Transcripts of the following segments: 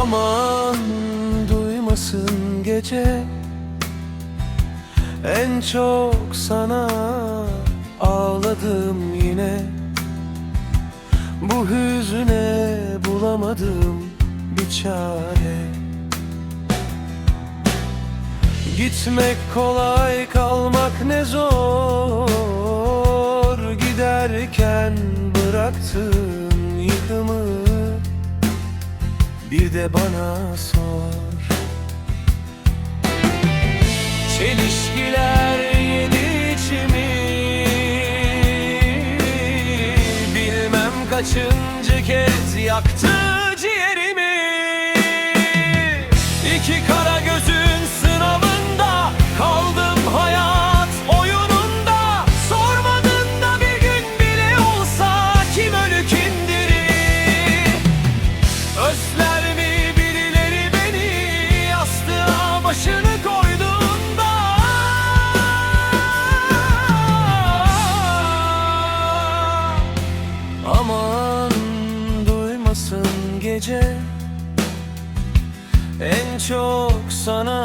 Aman duymasın gece. En çok sana ağladım yine. Bu hüzüne bulamadım bir çare. Gitmek kolay kalmak ne zor. Giderken bıraktığın Bir de bana sor. Çelişkiler yedi içimi. Bilmem kaçıncı kez yaktı ciğerimi gece En çok sana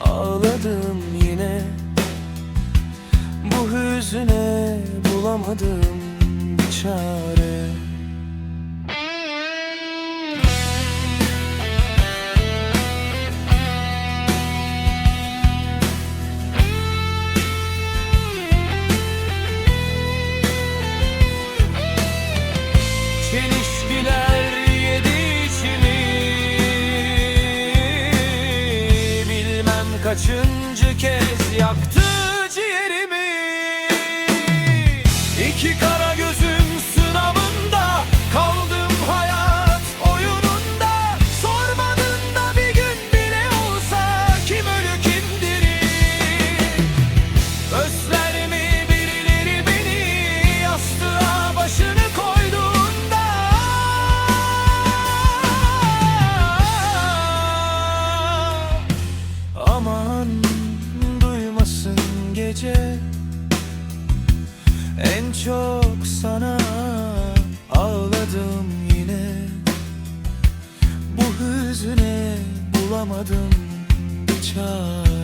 ağladım yine Bu hüzüne bulamadım bir çare kaçıncı kez yaktı ciğerimi? İki çok sana ağladım yine. Bu hüzüne bulamadım bir çare